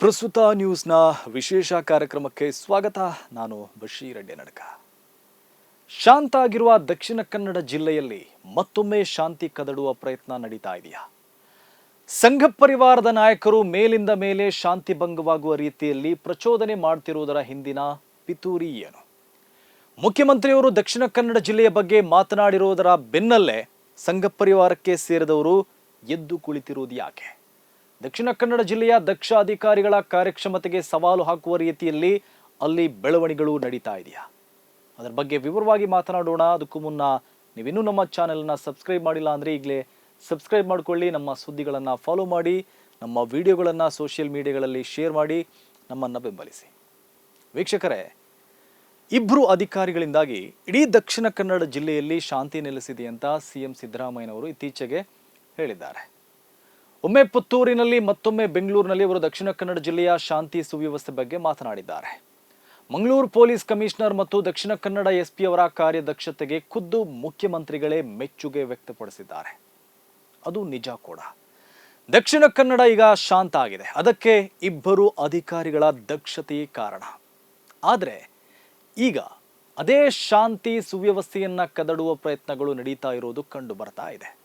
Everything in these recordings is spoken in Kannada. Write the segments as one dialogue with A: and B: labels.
A: ಪ್ರಸ್ತುತ ನ್ಯೂಸ್ನ ವಿಶೇಷ ಕಾರ್ಯಕ್ರಮಕ್ಕೆ ಸ್ವಾಗತ. ನಾನು ಬಶೀರ್ ನಡಕ ಶಾಂತ ಆಗಿರುವ ದಕ್ಷಿಣ ಕನ್ನಡ ಜಿಲ್ಲೆಯಲ್ಲಿ ಮತ್ತೊಮ್ಮೆ ಶಾಂತಿ ಕದಡುವ ಪ್ರಯತ್ನ ನಡೀತಾ ಇದೆಯಾ? ಸಂಘ ಪರಿವಾರದ ನಾಯಕರು ಮೇಲಿಂದ ಮೇಲೆ ಶಾಂತಿ ಭಂಗವಾಗುವ ರೀತಿಯಲ್ಲಿ ಪ್ರಚೋದನೆ ಮಾಡ್ತಿರುವುದರ ಹಿಂದಿನ ಪಿತೂರಿ ಏನು? ಮುಖ್ಯಮಂತ್ರಿಯವರು ದಕ್ಷಿಣ ಕನ್ನಡ ಜಿಲ್ಲೆಯ ಬಗ್ಗೆ ಮಾತನಾಡಿರುವುದರ ಬೆನ್ನಲ್ಲೇ ಸಂಘ ಪರಿವಾರಕ್ಕೆ ಸೇರಿದವರು ಎದ್ದು ಕುಳಿತಿರುವುದು ಯಾಕೆ? ದಕ್ಷಿಣ ಕನ್ನಡ ಜಿಲ್ಲೆಯ ದಕ್ಷ ಅಧಿಕಾರಿಗಳ ಕಾರ್ಯಕ್ಷಮತೆಗೆ ಸವಾಲು ಹಾಕುವ ರೀತಿಯಲ್ಲಿ ಅಲ್ಲಿ ಬೆಳವಣಿಗೆಗಳು ನಡೀತಾ ಇದೆಯಾ? ಅದರ ಬಗ್ಗೆ ವಿವರವಾಗಿ ಮಾತನಾಡೋಣ. ಅದಕ್ಕೂ ಮುನ್ನ ನೀವಿನ್ನೂ ನಮ್ಮ ಚಾನೆಲ್ನ ಸಬ್ಸ್ಕ್ರೈಬ್ ಮಾಡಿಲ್ಲ ಅಂದರೆ ಈಗಲೇ ಸಬ್ಸ್ಕ್ರೈಬ್ ಮಾಡ್ಕೊಳ್ಳಿ. ನಮ್ಮ ಸುದ್ದಿಗಳನ್ನು ಫಾಲೋ ಮಾಡಿ, ನಮ್ಮ ವಿಡಿಯೋಗಳನ್ನು ಸೋಷಿಯಲ್ ಮೀಡಿಯಾಗಳಲ್ಲಿ ಶೇರ್ ಮಾಡಿ, ನಮ್ಮನ್ನು ಬೆಂಬಲಿಸಿ. ವೀಕ್ಷಕರೇ ಇಬ್ಬರು ಅಧಿಕಾರಿಗಳಿಂದಾಗಿ ಇಡೀ ದಕ್ಷಿಣ ಕನ್ನಡ ಜಿಲ್ಲೆಯಲ್ಲಿ ಶಾಂತಿ ನೆಲೆಸಿದೆ ಅಂತ ಸಿ ಎಂ ಸಿದ್ದರಾಮಯ್ಯನವರು ಇತ್ತೀಚೆಗೆ ಹೇಳಿದ್ದಾರೆ. ಒಮ್ಮೆ ಪುತ್ತೂರಿನಲ್ಲಿ, ಮತ್ತೊಮ್ಮೆ ಬೆಂಗಳೂರಿನಲ್ಲಿ ಅವರು ದಕ್ಷಿಣ ಕನ್ನಡ ಜಿಲ್ಲೆಯ ಶಾಂತಿ ಸುವ್ಯವಸ್ಥೆ ಬಗ್ಗೆ ಮಾತನಾಡಿದ್ದಾರೆ. ಮಂಗಳೂರು ಪೊಲೀಸ್ ಕಮಿಷನರ್ ಮತ್ತು ದಕ್ಷಿಣ ಕನ್ನಡ ಎಸ್ಪಿ ಅವರ ಕಾರ್ಯದಕ್ಷತೆಗೆ ಖುದ್ದು ಮುಖ್ಯಮಂತ್ರಿಗಳೇ ಮೆಚ್ಚುಗೆ ವ್ಯಕ್ತಪಡಿಸಿದ್ದಾರೆ. ಅದು ನಿಜ ಕೂಡ. ದಕ್ಷಿಣ ಕನ್ನಡ ಈಗ ಶಾಂತ ಆಗಿದೆ. ಅದಕ್ಕೆ ಇಬ್ಬರು ಅಧಿಕಾರಿಗಳ ದಕ್ಷತೆಯೇ ಕಾರಣ. ಆದರೆ ಈಗ ಅದೇ ಶಾಂತಿ ಸುವ್ಯವಸ್ಥೆಯನ್ನ ಕದಡುವ ಪ್ರಯತ್ನಗಳು ನಡೀತಾ ಇರೋದು ಕಂಡು ಬರ್ತಾ ಇದೆ.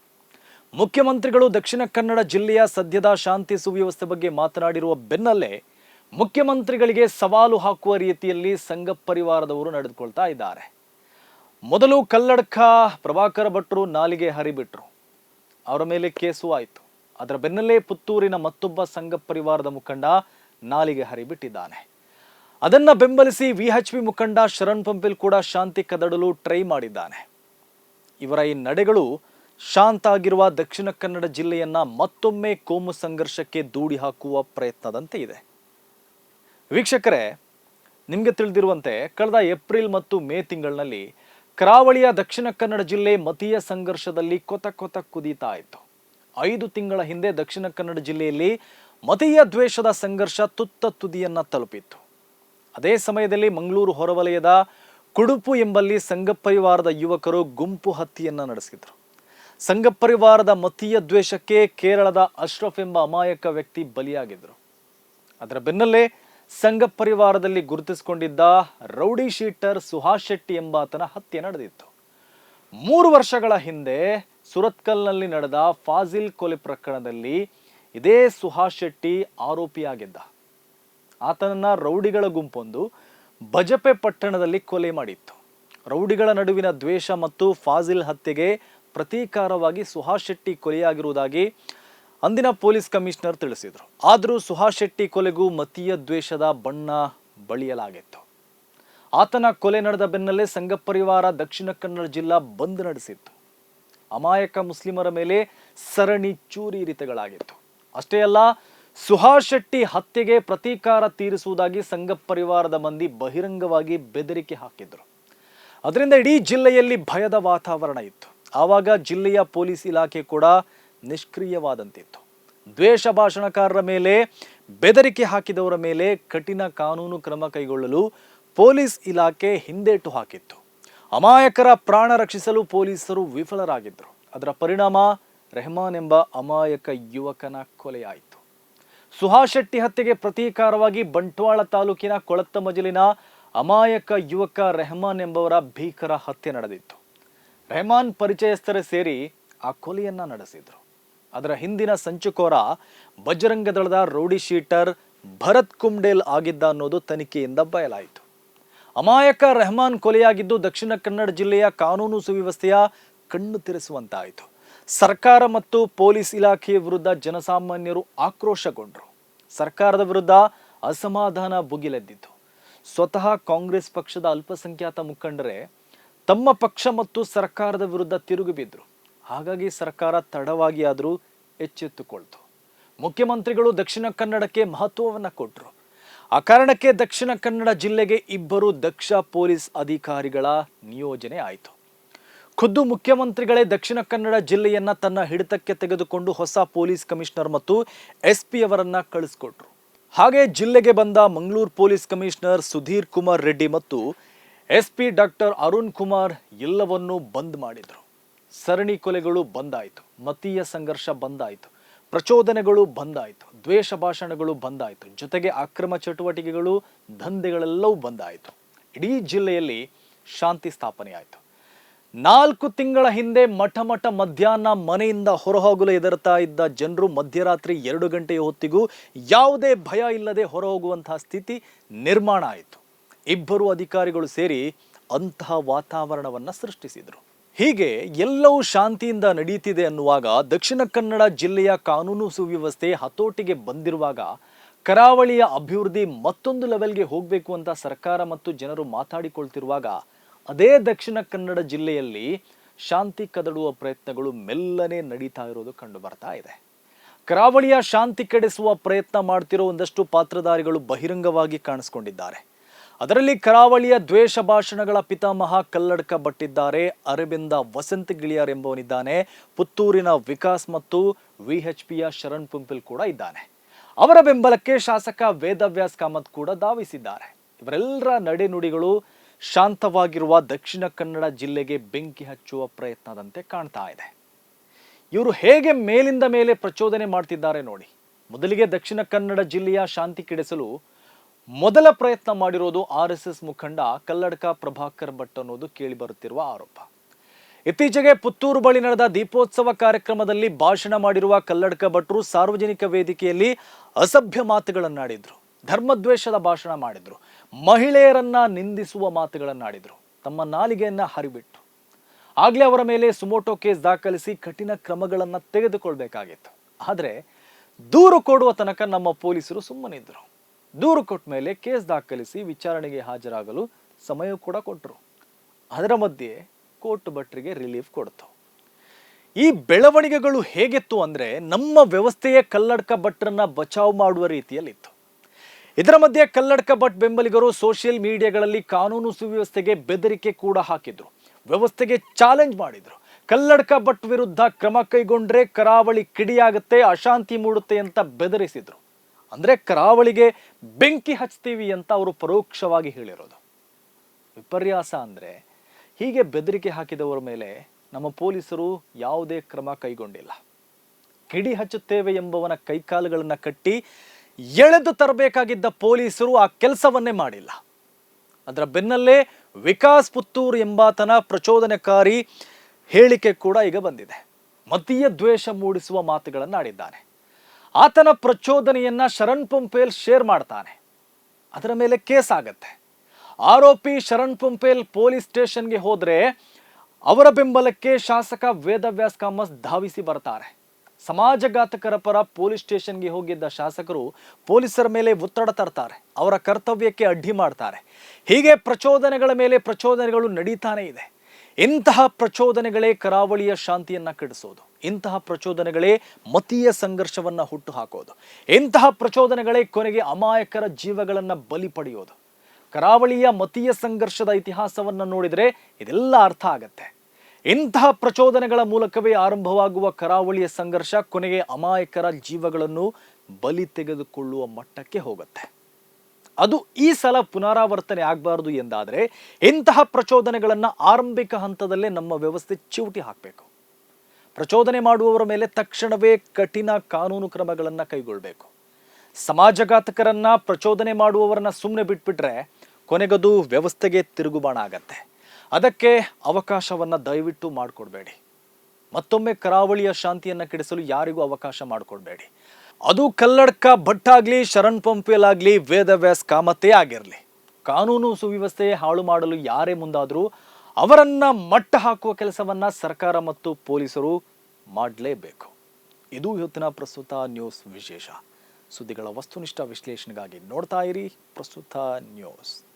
A: ಮುಖ್ಯಮಂತ್ರಿಗಳು ದಕ್ಷಿಣ ಕನ್ನಡ ಜಿಲ್ಲೆಯ ಸದ್ಯದ ಶಾಂತಿ ಸುವ್ಯವಸ್ಥೆ ಬಗ್ಗೆ ಮಾತನಾಡಿರುವ ಬೆನ್ನಲ್ಲೇ ಮುಖ್ಯಮಂತ್ರಿಗಳಿಗೆ ಸವಾಲು ಹಾಕುವ ರೀತಿಯಲ್ಲಿ ಸಂಘ ಪರಿವಾರದವರು ನಡೆದುಕೊಳ್ತಾ ಇದ್ದಾರೆ. ಮೊದಲು ಕಲ್ಲಡ್ಕ ಪ್ರಭಾಕರ ಭಟ್ರು ನಾಲಿಗೆ ಹರಿಬಿಟ್ರು. ಅವರ ಮೇಲೆ ಕೇಸು ಆಯಿತು. ಅದರ ಬೆನ್ನಲ್ಲೇ ಪುತ್ತೂರಿನ ಮತ್ತೊಬ್ಬ ಸಂಘ ಪರಿವಾರದ ಮುಖಂಡ ನಾಲಿಗೆ ಹರಿಬಿಟ್ಟಿದ್ದಾನೆ. ಅದನ್ನ ಬೆಂಬಲಿಸಿ ವಿಎಚ್ಪಿ ಮುಖಂಡ ಶರಣ್ ಪಂಪಿಲ್ ಕೂಡ ಶಾಂತಿ ಕದಡಲು ಟ್ರೈ ಮಾಡಿದ್ದಾನೆ. ಇವರ ಈ ನಡೆಗಳು ಶಾಂತ ಆಗಿರುವ ದಕ್ಷಿಣ ಕನ್ನಡ ಜಿಲ್ಲೆಯನ್ನ ಮತ್ತೊಮ್ಮೆ ಕೋಮು ಸಂಘರ್ಷಕ್ಕೆ ದೂಡಿ ಹಾಕುವ ಪ್ರಯತ್ನದಂತೆ ಇದೆ. ವೀಕ್ಷಕರೇ, ನಿಮಗೆ ತಿಳಿದಿರುವಂತೆ ಕಳೆದ ಏಪ್ರಿಲ್ ಮತ್ತು ಮೇ ತಿಂಗಳಿನಲ್ಲಿ ಕರಾವಳಿಯ ದಕ್ಷಿಣ ಕನ್ನಡ ಜಿಲ್ಲೆ ಮತೀಯ ಸಂಘರ್ಷದಲ್ಲಿ ಕೊತ ಕೊತ ಕುದೀತಾ ಇತ್ತು. ಐದು ತಿಂಗಳ ಹಿಂದೆ ದಕ್ಷಿಣ ಕನ್ನಡ ಜಿಲ್ಲೆಯಲ್ಲಿ ಮತೀಯ ದ್ವೇಷದ ಸಂಘರ್ಷ ತುತ್ತ ತುದಿಯನ್ನ ತಲುಪಿತ್ತು. ಅದೇ ಸಮಯದಲ್ಲಿ ಮಂಗಳೂರು ಹೊರವಲಯದ ಕುಡುಪು ಎಂಬಲ್ಲಿ ಸಂಘ ಪರಿವಾರದ ಯುವಕರು ಗುಂಪು ಹತ್ಯೆಯನ್ನ ನಡೆಸಿದ್ರು. ಸಂಘ ಪರಿವಾರದ ಮತೀಯ ದ್ವೇಷಕ್ಕೆ ಕೇರಳದ ಅಶ್ರಫ್ ಎಂಬ ಅಮಾಯಕ ವ್ಯಕ್ತಿ ಬಲಿಯಾಗಿದ್ರು ಅದರ ಬೆನ್ನಲ್ಲೇ ಸಂಘ ಪರಿವಾರದಲ್ಲಿ ಗುರುತಿಸಿಕೊಂಡಿದ್ದ ರೌಡಿ ಶೀಟರ್ ಸುಹಾಸ್ ಶೆಟ್ಟಿ ಎಂಬಾತನ ಹತ್ಯೆ ನಡೆದಿತ್ತು. ಮೂರು ವರ್ಷಗಳ ಹಿಂದೆ ಸುರತ್ಕಲ್ನಲ್ಲಿ ನಡೆದ ಫಾಜಿಲ್ ಕೊಲೆ ಪ್ರಕರಣದಲ್ಲಿ ಇದೇ ಸುಹಾಸ್ ಶೆಟ್ಟಿ ಆರೋಪಿಯಾಗಿದ್ದ. ಆತನನ್ನ ರೌಡಿಗಳ ಗುಂಪೊಂದು ಬಜಪೆ ಪಟ್ಟಣದಲ್ಲಿ ಕೊಲೆ ಮಾಡಿತ್ತು. ರೌಡಿಗಳ ನಡುವಿನ ದ್ವೇಷ ಮತ್ತು ಫಾಜಿಲ್ ಹತ್ಯೆಗೆ ಪ್ರತೀಕಾರವಾಗಿ ಸುಹಾಸ್ ಶೆಟ್ಟಿ ಕೊಲೆಯಾಗಿರುವುದಾಗಿ ಅಂದಿನ ಪೊಲೀಸ್ ಕಮಿಷನರ್ ತಿಳಿಸಿದರು. ಆದರೂ ಸುಹಾಸ್ ಶೆಟ್ಟಿ ಕೊಲೆಗೂ ಮತೀಯ ದ್ವೇಷದ ಬಣ್ಣ ಬಳಿಯಲಾಗಿತ್ತು. ಆತನ ಕೊಲೆ ನಡೆದ ಬೆನ್ನಲ್ಲೇ ಸಂಘ ಪರಿವಾರ ದಕ್ಷಿಣ ಕನ್ನಡ ಜಿಲ್ಲಾ ಬಂದ್ ನಡೆಸಿತ್ತು. ಅಮಾಯಕ ಮುಸ್ಲಿಮರ ಮೇಲೆ ಸರಣಿ ಚೂರಿ ರೀತಿಗಳಾಗಿತ್ತು ಅಷ್ಟೇ ಅಲ್ಲ, ಸುಹಾಸ್ ಶೆಟ್ಟಿ ಹತ್ಯೆಗೆ ಪ್ರತೀಕಾರ ತೀರಿಸುವುದಾಗಿ ಸಂಘ ಪರಿವಾರದ ಮಂದಿ ಬಹಿರಂಗವಾಗಿ ಬೆದರಿಕೆ ಹಾಕಿದ್ರು. ಅದರಿಂದ ಇಡೀ ಜಿಲ್ಲೆಯಲ್ಲಿ ಭಯದ ವಾತಾವರಣ ಇತ್ತು. ಆವಾಗ ಜಿಲ್ಲೆಯ ಪೊಲೀಸ್ ಇಲಾಖೆ ಕೂಡ ನಿಷ್ಕ್ರಿಯವಾದಂತಿತ್ತು. ದ್ವೇಷ ಭಾಷಣಕಾರರ ಮೇಲೆ, ಬೆದರಿಕೆ ಹಾಕಿದವರ ಮೇಲೆ ಕಠಿಣ ಕಾನೂನು ಕ್ರಮ ಕೈಗೊಳ್ಳಲು ಪೊಲೀಸ್ ಇಲಾಖೆ ಹಿಂದೇಟು ಹಾಕಿತ್ತು. ಅಮಾಯಕರ ಪ್ರಾಣ ರಕ್ಷಿಸಲು ಪೊಲೀಸರು ವಿಫಲರಾಗಿದ್ದರು ಅದರ ಪರಿಣಾಮ ರೆಹಮಾನ್ ಎಂಬ ಅಮಾಯಕ ಯುವಕನ ಕೊಲೆಯಾಯಿತು. ಸುಹಾಸ್ ಶೆಟ್ಟಿ ಹತ್ಯೆಗೆ ಪ್ರತೀಕಾರವಾಗಿ ಬಂಟ್ವಾಳ ತಾಲೂಕಿನ ಕೊಳತ್ತ ಮಜಲಿನ ಅಮಾಯಕ ಯುವಕ ರೆಹಮಾನ್ ಎಂಬವರ ಭೀಕರ ಹತ್ಯೆ ನಡೆದಿತ್ತು. ರೆಹಮಾನ್ ಪರಿಚಯಸ್ಥರೇ ಸೇರಿ ಆ ಕೊಲೆಯನ್ನ ನಡೆಸಿದ್ರು. ಅದರ ಹಿಂದಿನ ಸಂಚುಕೋರ ಬಜರಂಗ ದಳದ ರೌಡಿ ಶೀಟರ್ ಭರತ್ ಕುಮ್ಡೇಲ್ ಆಗಿದ್ದ ಅನ್ನೋದು ತನಿಖೆಯಿಂದ ಬಯಲಾಯಿತು. ಅಮಾಯಕ ರೆಹಮಾನ್ ಕೊಲೆಯಾಗಿದ್ದು ದಕ್ಷಿಣ ಕನ್ನಡ ಜಿಲ್ಲೆಯ ಕಾನೂನು ಸುವ್ಯವಸ್ಥೆಯ ಕಣ್ಣು ತೆರೆಸುವಂತಾಯಿತು. ಸರ್ಕಾರ ಮತ್ತು ಪೊಲೀಸ್ ಇಲಾಖೆಯ ವಿರುದ್ಧ ಜನಸಾಮಾನ್ಯರು ಆಕ್ರೋಶಗೊಂಡರು. ಸರ್ಕಾರದ ವಿರುದ್ಧ ಅಸಮಾಧಾನ ಭುಗಿಲೆದ್ದಿತು. ಸ್ವತಃ ಕಾಂಗ್ರೆಸ್ ಪಕ್ಷದ ಅಲ್ಪಸಂಖ್ಯಾತ ಮುಖಂಡರೇ ತಮ್ಮ ಪಕ್ಷ ಮತ್ತು ಸರ್ಕಾರದ ವಿರುದ್ಧ ತಿರುಗಿ ಬಿದ್ರು. ಹಾಗಾಗಿ ಸರ್ಕಾರ ತಡವಾಗಿ ಆದರೂ ಎಚ್ಚೆತ್ತುಕೊಳ್ತು. ಮುಖ್ಯಮಂತ್ರಿಗಳು ದಕ್ಷಿಣ ಕನ್ನಡಕ್ಕೆ ಮಹತ್ವವನ್ನು ಕೊಟ್ಟರು ಆ ಕಾರಣಕ್ಕೆ ದಕ್ಷಿಣ ಕನ್ನಡ ಜಿಲ್ಲೆಗೆ ಇಬ್ಬರು ದಕ್ಷ ಪೊಲೀಸ್ ಅಧಿಕಾರಿಗಳ ನಿಯೋಜನೆ ಆಯಿತು. ಖುದ್ದು ಮುಖ್ಯಮಂತ್ರಿಗಳೇ ದಕ್ಷಿಣ ಕನ್ನಡ ಜಿಲ್ಲೆಯನ್ನ ತನ್ನ ಹಿಡಿತಕ್ಕೆ ತೆಗೆದುಕೊಂಡು ಹೊಸ ಪೊಲೀಸ್ ಕಮಿಷನರ್ ಮತ್ತು ಎಸ್ ಪಿ ಅವರನ್ನ ಕಳಿಸ್ಕೊಟ್ರು. ಹಾಗೆ ಜಿಲ್ಲೆಗೆ ಬಂದ ಮಂಗಳೂರು ಪೊಲೀಸ್ ಕಮಿಷನರ್ ಸುಧೀರ್ ಕುಮಾರ್ ರೆಡ್ಡಿ ಮತ್ತು S P doctor Arun Kumar ಎಲ್ಲವನ್ನೂ ಬಂದ್ ಮಾಡಿದರು. ಸರಣಿ ಕೊಲೆಗಳು ಬಂದಾಯಿತು, ಮತೀಯ ಸಂಘರ್ಷ ಬಂದಾಯಿತು, ಪ್ರಚೋದನೆಗಳು ಬಂದಾಯಿತು, ದ್ವೇಷ ಭಾಷಣಗಳು ಬಂದಾಯಿತು, ಜೊತೆಗೆ ಅಕ್ರಮ ಚಟುವಟಿಕೆಗಳು, ದಂಧೆಗಳೆಲ್ಲವೂ ಬಂದಾಯಿತು. ಇಡೀ ಜಿಲ್ಲೆಯಲ್ಲಿ ಶಾಂತಿ ಸ್ಥಾಪನೆಯಾಯಿತು. ನಾಲ್ಕು ತಿಂಗಳ ಹಿಂದೆ ಮಠ ಮಠ ಮಧ್ಯಾಹ್ನ ಮನೆಯಿಂದ ಹೊರಹೋಗಲು ಎದುರ್ತಾ ಇದ್ದ ಜನರು ಮಧ್ಯರಾತ್ರಿ ಎರಡು ಗಂಟೆಯ ಹೊತ್ತಿಗೂ ಯಾವುದೇ ಭಯ ಇಲ್ಲದೆ ಹೊರಹೋಗುವಂತಹ ಸ್ಥಿತಿ ನಿರ್ಮಾಣ ಆಯಿತು. ಇಬ್ಬರು ಅಧಿಕಾರಿಗಳು ಸೇರಿ ಅಂತಹ ವಾತಾವರಣವನ್ನ ಸೃಷ್ಟಿಸಿದರು. ಹೀಗೆ ಎಲ್ಲವೂ ಶಾಂತಿಯಿಂದ ನಡೀತಿದೆ ಅನ್ನುವಾಗ ದಕ್ಷಿಣ ಕನ್ನಡ ಜಿಲ್ಲೆಯ ಕಾನೂನು ಸುವ್ಯವಸ್ಥೆ ಹತೋಟಿಗೆ ಬಂದಿರುವಾಗ ಕರಾವಳಿಯ ಅಭಿವೃದ್ಧಿ ಮತ್ತೊಂದು ಲೆವೆಲ್ಗೆ ಹೋಗಬೇಕು ಅಂತ ಸರ್ಕಾರ ಮತ್ತು ಜನರು ಮಾತಾಡಿಕೊಳ್ತಿರುವಾಗ ಅದೇ ದಕ್ಷಿಣ ಕನ್ನಡ ಜಿಲ್ಲೆಯಲ್ಲಿ ಶಾಂತಿ ಕದಡುವ ಪ್ರಯತ್ನಗಳು ಮೆಲ್ಲನೆ ನಡೀತಾ ಇರೋದು ಕಂಡು ಬರ್ತಾ ಇದೆ. ಕರಾವಳಿಯ ಶಾಂತಿ ಕೆಡಿಸುವ ಪ್ರಯತ್ನ ಮಾಡ್ತಿರೋ ಒಂದಷ್ಟು ಪಾತ್ರಧಾರಿಗಳು ಬಹಿರಂಗವಾಗಿ ಕಾಣಿಸ್ಕೊಂಡಿದ್ದಾರೆ. ಅದರಲ್ಲಿ ಕರಾವಳಿಯ ದ್ವೇಷ ಭಾಷಣಗಳ ಪಿತಾಮಹ ಕಲ್ಲಡ್ಕ ಬಟ್ಟಿದ್ದಾರೆ ಅರವಿಂದ ವಸಂತ ಗಿಳಿಯರ್ ಎಂಬವನಿದ್ದಾನೆ. ಪುತ್ತೂರಿನ ವಿಕಾಸ್ ಮತ್ತು ವಿಎಚ್ ಪಿಯ ಶರಣ್ ಪುಂಪಿಲ್ ಕೂಡ ಇದ್ದಾನೆ. ಅವರ ಬೆಂಬಲಕ್ಕೆ ಶಾಸಕ ವೇದವ್ಯಾಸ್ ಕಾಮತ್ ಕೂಡ ಧಾವಿಸಿದ್ದಾರೆ. ಇವರೆಲ್ಲರ ನಡೆನುಡಿಗಳು ಶಾಂತವಾಗಿರುವ ದಕ್ಷಿಣ ಕನ್ನಡ ಜಿಲ್ಲೆಗೆ ಬೆಂಕಿ ಹಚ್ಚುವ ಪ್ರಯತ್ನದಂತೆ ಕಾಣ್ತಾ ಇದೆ. ಇವರು ಹೇಗೆ ಮೇಲಿಂದ ಮೇಲೆ ಪ್ರಚೋದನೆ ಮಾಡ್ತಿದ್ದಾರೆ ನೋಡಿ. ಮೊದಲಿಗೆ ದಕ್ಷಿಣ ಕನ್ನಡ ಜಿಲ್ಲೆಯ ಶಾಂತಿ ಕೆಡಿಸಲು ಮೊದಲ ಪ್ರಯತ್ನ ಮಾಡಿರೋದು ಆರ್ ಎಸ್ ಎಸ್ ಮುಖಂಡ ಕಲ್ಲಡ್ಕ ಪ್ರಭಾಕರ್ ಭಟ್ ಅನ್ನೋದು ಕೇಳಿ ಬರುತ್ತಿರುವ ಆರೋಪ. ಇತ್ತೀಚೆಗೆ ಪುತ್ತೂರು ಬಳಿ ನಡೆದ ದೀಪೋತ್ಸವ ಕಾರ್ಯಕ್ರಮದಲ್ಲಿ ಭಾಷಣ ಮಾಡಿರುವ ಕಲ್ಲಡ್ಕ ಭಟ್ರು ಸಾರ್ವಜನಿಕ ವೇದಿಕೆಯಲ್ಲಿ ಅಸಭ್ಯ ಮಾತುಗಳನ್ನಾಡಿದ್ರು. ಧರ್ಮದ್ವೇಷದ ಭಾಷಣ ಮಾಡಿದ್ರು. ಮಹಿಳೆಯರನ್ನ ನಿಂದಿಸುವ ಮಾತುಗಳನ್ನಾಡಿದ್ರು. ತಮ್ಮ ನಾಲಿಗೆಯನ್ನ ಹರಿಬಿಟ್ಟು. ಆಗ್ಲೇ ಅವರ ಮೇಲೆ ಸುಮೋಟೋ ಕೇಸ್ ದಾಖಲಿಸಿ ಕಠಿಣ ಕ್ರಮಗಳನ್ನ ತೆಗೆದುಕೊಳ್ಬೇಕಾಗಿತ್ತು. ಆದರೆ ದೂರು ಕೊಡುವ ತನಕ ನಮ್ಮ ಪೊಲೀಸರು ಸುಮ್ಮನಿದ್ರು. ದೂರು ಕೊಟ್ಟ ಮೇಲೆ ಕೇಸ್ ದಾಖಲಿಸಿ ವಿಚಾರಣೆಗೆ ಹಾಜರಾಗಲು ಸಮಯ ಕೂಡ ಕೊಟ್ಟರು ಅದರ ಮಧ್ಯೆ ಕೋರ್ಟ್ ಭಟ್ರಿಗೆ ರಿಲೀಫ್ ಕೊಡ್ತು. ಈ ಬೆಳವಣಿಗೆಗಳು ಹೇಗಿತ್ತು ಅಂದರೆ ನಮ್ಮ ವ್ಯವಸ್ಥೆಯ ಕಲ್ಲಡ್ಕ ಭಟ್ರನ್ನ ಬಚಾವ್ ಮಾಡುವ ರೀತಿಯಲ್ಲಿತ್ತು. ಇದರ ಮಧ್ಯೆ ಕಲ್ಲಡ್ಕ ಭಟ್ ಬೆಂಬಲಿಗರು ಸೋಷಿಯಲ್ ಮೀಡಿಯಾಗಳಲ್ಲಿ ಕಾನೂನು ಸುವ್ಯವಸ್ಥೆಗೆ ಬೆದರಿಕೆ ಕೂಡ ಹಾಕಿದ್ರು. ವ್ಯವಸ್ಥೆಗೆ ಚಾಲೆಂಜ್ ಮಾಡಿದ್ರು. ಕಲ್ಲಡ್ಕ ಭಟ್ ವಿರುದ್ಧ ಕ್ರಮ ಕೈಗೊಂಡ್ರೆ ಕರಾವಳಿ ಕಿಡಿಯಾಗುತ್ತೆ, ಅಶಾಂತಿ ಮೂಡುತ್ತೆ ಅಂತ ಬೆದರಿಸಿದ್ರು. ಅಂದ್ರೆ ಕರಾವಳಿಗೆ ಬೆಂಕಿ ಹಚ್ತೀವಿ ಅಂತ ಅವರು ಪರೋಕ್ಷವಾಗಿ ಹೇಳಿರೋದು. ವಿಪರ್ಯಾಸ ಅಂದರೆ ಹೀಗೆ ಬೆದರಿಕೆ ಹಾಕಿದವರ ಮೇಲೆ ನಮ್ಮ ಪೊಲೀಸರು ಯಾವುದೇ ಕ್ರಮ ಕೈಗೊಂಡಿಲ್ಲ. ಕಿಡಿ ಹಚ್ಚುತ್ತೇವೆ ಎಂಬವನ ಕೈಕಾಲುಗಳನ್ನು ಕಟ್ಟಿ ಎಳೆದು ತರಬೇಕಾಗಿದ್ದ ಪೊಲೀಸರು ಆ ಕೆಲಸವನ್ನೇ ಮಾಡಿಲ್ಲ. ಅದರ ಬೆನ್ನಲ್ಲೇ ವಿಕಾಸ್ ಪುತ್ತೂರು ಎಂಬಾತನ ಪ್ರಚೋದನಕಾರಿ ಹೇಳಿಕೆ ಕೂಡ ಈಗ ಬಂದಿದೆ. ಮತೀಯ ದ್ವೇಷ ಮೂಡಿಸುವ ಮಾತುಗಳನ್ನು ಆಡಿದ್ದಾನೆ ಆತನ ಪ್ರಚೋದನೆಯನ್ನ ಶರಣ್ ಪಂಪೇಲ್ ಶೇರ್ ಮಾಡ್ತಾನೆ. ಅದರ ಮೇಲೆ ಕೇಸ್ ಆಗತ್ತೆ. ಆರೋಪಿ ಶರಣ್ ಪಂಪೇಲ್ ಪೊಲೀಸ್ ಸ್ಟೇಷನ್ಗೆ ಹೋದರೆ ಅವರ ಬೆಂಬಲಕ್ಕೆ ಶಾಸಕ ವೇದವ್ಯಾಸ್ ಕಾಮಸ್ ಧಾವಿಸಿ ಬರ್ತಾರೆ. ಸಮಾಜಘಾತಕರ ಪರ ಪೊಲೀಸ್ ಸ್ಟೇಷನ್ಗೆ ಹೋಗಿದ್ದ ಶಾಸಕರು ಪೊಲೀಸರ ಮೇಲೆ ಒತ್ತಡ ತರ್ತಾರೆ. ಅವರ ಕರ್ತವ್ಯಕ್ಕೆ ಅಡ್ಡಿ ಮಾಡ್ತಾರೆ. ಹೀಗೆ ಪ್ರಚೋದನೆಗಳ ಮೇಲೆ ಪ್ರಚೋದನೆಗಳು ನಡೀತಾನೇ ಇದೆ. ಇಂತಹ ಪ್ರಚೋದನೆಗಳೇ ಕರಾವಳಿಯ ಶಾಂತಿಯನ್ನ ಕೆಡಿಸೋದು. ಇಂತಹ ಪ್ರಚೋದನೆಗಳೇ ಮತೀಯ ಸಂಘರ್ಷವನ್ನ ಹುಟ್ಟು ಹಾಕೋದು ಇಂತಹ ಪ್ರಚೋದನೆಗಳೇ ಕೊನೆಗೆ ಅಮಾಯಕರ ಜೀವಗಳನ್ನ ಬಲಿ ಪಡೆಯೋದು. ಕರಾವಳಿಯ ಮತೀಯ ಸಂಘರ್ಷದ ಇತಿಹಾಸವನ್ನ ನೋಡಿದರೆ ಇದೆಲ್ಲ ಅರ್ಥ ಆಗತ್ತೆ. ಇಂತಹ ಪ್ರಚೋದನೆಗಳ ಮೂಲಕವೇ ಆರಂಭವಾಗುವ ಕರಾವಳಿಯ ಸಂಘರ್ಷ ಕೊನೆಗೆ ಅಮಾಯಕರ ಜೀವಗಳನ್ನು ಬಲಿ ತೆಗೆದುಕೊಳ್ಳುವ ಮಟ್ಟಕ್ಕೆ ಹೋಗುತ್ತೆ. ಅದು ಈ ಸಲ ಪುನರಾವರ್ತನೆ ಆಗಬಾರದು ಎಂದಾದರೆ ಇಂತಹ ಪ್ರಚೋದನೆಗಳನ್ನು ಆರಂಭಿಕ ಹಂತದಲ್ಲೇ ನಮ್ಮ ವ್ಯವಸ್ಥೆ ಚಿವುಟಿ ಹಾಕಬೇಕು. ಪ್ರಚೋದನೆ ಮಾಡುವವರ ಮೇಲೆ ತಕ್ಷಣವೇ ಕಠಿಣ ಕಾನೂನು ಕ್ರಮಗಳನ್ನು ಕೈಗೊಳ್ಳಬೇಕು ಸಮಾಜಘಾತಕರನ್ನ ಪ್ರಚೋದನೆ ಮಾಡುವವರನ್ನ ಸುಮ್ಮನೆ ಬಿಟ್ಬಿಟ್ರೆ ಕೊನೆಗದು ವ್ಯವಸ್ಥೆಗೆ ತಿರುಗುಬಾಣ ಆಗತ್ತೆ. ಅದಕ್ಕೆ ಅವಕಾಶವನ್ನ ದಯವಿಟ್ಟು ಮಾಡಿಕೊಡ್ಬೇಡಿ. ಮತ್ತೊಮ್ಮೆ ಕರಾವಳಿಯ ಶಾಂತಿಯನ್ನ ಕೆಡಿಸಲು ಯಾರಿಗೂ ಅವಕಾಶ ಮಾಡಿಕೊಡ್ಬೇಡಿ. ಅದು ಕಲ್ಲಡ್ಕ ಭಟ್ ಆಗ್ಲಿ ಶರಣ್ ಪಂಪೇಲ್ ಆಗ್ಲಿ ವೇದವ್ಯಾಸ್ ಕಾಮತ್ತೇ ಆಗಿರಲಿ. ಕಾನೂನು ಸುವ್ಯವಸ್ಥೆ ಹಾಳು ಮಾಡಲು ಯಾರೇ ಮುಂದಾದರೂ ಅವರನ್ನ ಮಟ್ಟ ಹಾಕುವ ಕೆಲಸವನ್ನ ಸರ್ಕಾರ ಮತ್ತು ಪೊಲೀಸರು ಮಾಡಲೇಬೇಕು. ಇದು ಇವತ್ತಿನ ಪ್ರಸ್ತುತ ನ್ಯೂಸ್ ವಿಶೇಷ. ಸುದ್ದಿಗಳ ವಸ್ತುನಿಷ್ಠ ವಿಶ್ಲೇಷಣೆಗಾಗಿ ನೋಡ್ತಾ ಇರಿ ಪ್ರಸ್ತುತ ನ್ಯೂಸ್.